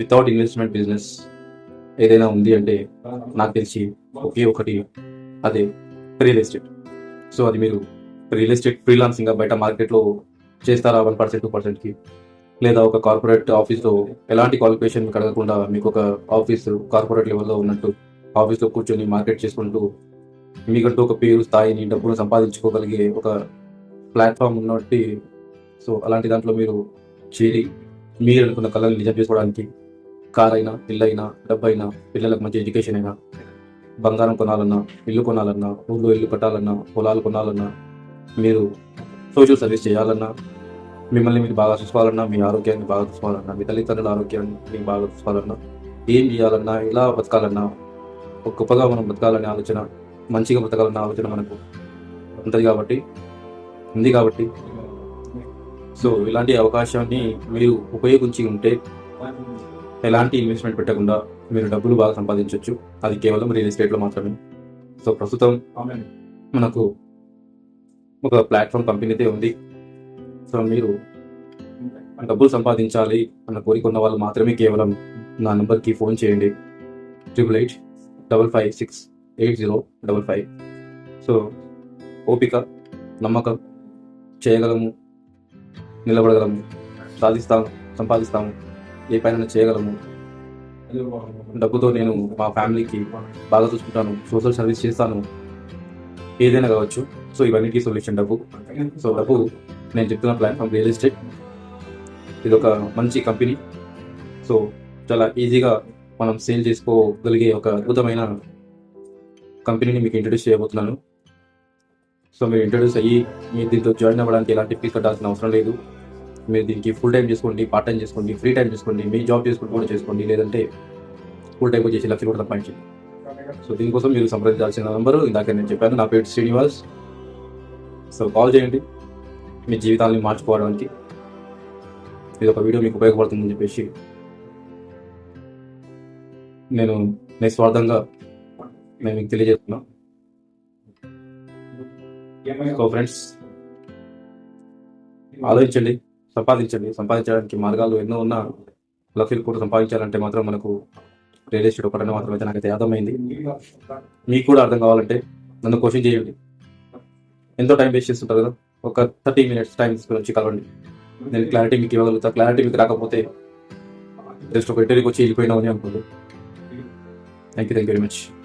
Without investment business ఏదైనా ఉంది అంటే నాకు తెలిసి ఒకే ఒకటి అదే రియల్ ఎస్టేట్ సో అది మీరు రియల్ ఎస్టేట్ ఫ్రీలాన్సింగ్గా బయట మార్కెట్లో చేస్తారా వన్ పర్సెంట్ టూ పర్సెంట్కి లేదా ఒక కార్పొరేట్ ఆఫీస్లో ఎలాంటి క్వాలిఫికేషన్ మీకు అడగకుండా మీకు ఒక ఆఫీస్ కార్పొరేట్ లెవెల్లో ఉన్నట్టు ఆఫీస్లో కూర్చొని మార్కెట్ చేసుకుంటూ మీకంటూ ఒక పేరు స్థాయిని డబ్బును సంపాదించుకోగలిగే ఒక ప్లాట్ఫామ్ ఉన్నట్టు. సో అలాంటి దాంట్లో మీరు చేరి మీరు అనుకున్న కళలు నిజం చేసుకోవడానికి కార్ అయినా ఇల్లు అయినా డబ్బు అయినా పిల్లలకు మంచి ఎడ్యుకేషన్ అయినా బంగారం కొనాలన్నా ఇల్లు కొనాలన్నా ఊళ్ళో ఇల్లు కట్టాలన్నా పొలాలు కొనాలన్నా మీరు సోషల్ సర్వీస్ చేయాలన్నా మిమ్మల్ని మీరు బాగా చూసుకోవాలన్నా మీ ఆరోగ్యాన్ని బాగా చూసుకోవాలన్నా మీ తల్లిదండ్రుల ఆరోగ్యాన్ని బాగా చూసుకోవాలన్నా ఏం చేయాలన్నా ఎలా బతకాలన్నా ఒక గొప్పగా మనం బతకాలనే ఆలోచన మంచిగా బతకాలన్న ఆలోచన మనకు ఉంటుంది కాబట్టి ఉంది కాబట్టి. సో ఇలాంటి అవకాశాన్ని మీరు ఉపయోగించి ఉంటే ఎలాంటి ఇన్వెస్ట్మెంట్ పెట్టకుండా మీరు డబ్బులు బాగా సంపాదించవచ్చు అది కేవలం రియల్ ఎస్టేట్లో మాత్రమే. సో ప్రస్తుతం మనకు ఒక ప్లాట్ఫామ్ కంపెనీ అయితే ఉంది. సో మీరు డబ్బులు సంపాదించాలి అన్న కోరిక ఉన్న వాళ్ళు మాత్రమే కేవలం నా నెంబర్కి ఫోన్ చేయండి. Triple eight double five six eight zero double five so ఓపిక నమ్మకం చేయగలము నిలబడగలము సాధిస్తాము సంపాదిస్తాము. ఏ పైన చేయగలము. డబ్బుతో నేను మా ఫ్యామిలీకి బాగా చూసుకుంటాను సోషల్ సర్వీస్ చేస్తాను. ఏదైనా కావచ్చు. సో ఇవన్నీ సొల్యూషన్ డబ్బు. సో డబ్బు నేను చెప్తున్న ప్లాట్ఫామ్ రియల్ ఎస్టేట్. ఇది ఒక మంచి కంపెనీ. సో చాలా ఈజీగా మనం సేల్ చేసుకోగలిగే ఒక అద్భుతమైన కంపెనీని మీకు ఇంట్రడ్యూస్ చేయబోతున్నాను. సో మీరు ఇంట్రడ్యూస్ అయ్యి మీరు దీంతో జాయిన్ అవ్వడానికి ఎలాంటి ఫీజ్ కట్టాల్సిన అవసరం లేదు. మీరు దీనికి ఫుల్ టైం చేసుకోండి పార్ట్ టైం చేసుకోండి ఫ్రీ టైం చేసుకోండి మీ జాబ్ చేసుకుంటూ కూడా చేసుకోండి లేదంటే ఫుల్ టైం చేసి లక్షలు కూడా సంపాదించండి సో దీనికోసం మీరు సంప్రదించాల్సిన నెంబరు ఇందాక నేను చెప్పాను నా పేరు శ్రీనివాస్. సో కాల్ చేయండి మీ జీవితాన్ని మార్చుకోవడానికి. ఇది ఒక వీడియో మీకు ఉపయోగపడుతుందని చెప్పేసి నేను నిస్వార్థంగా నేను మీకు తెలియజేస్తున్నా సో ఫ్రెండ్స్ ఆలోచించండి. సంపాదించండి. సంపాదించడానికి మార్గాలు ఎన్నో ఉన్నా లఫీల్ కూడా సంపాదించాలంటే మాత్రం మనకు రియల్ ఎస్టేట్ ఒకటనే మాత్రం అయితే నాకైతే అర్థమైంది. మీకు కూడా అర్థం కావాలంటే నన్ను క్వశ్చన్ చేయండి. ఎంతో టైం వేస్ట్ చేస్తుంటారు కదా? ఒక థర్టీ మినిట్స్ టైం తీసుకుని వచ్చి కలవండి. నేను క్లారిటీ మీకు ఇవ్వగలుగుతా. క్లారిటీ మీకు రాకపోతే జస్ట్ ఒక ఇంటర్వ్యూకి వచ్చి వెళ్ళిపోయినామని అనుకోండి. Thank you thank you very much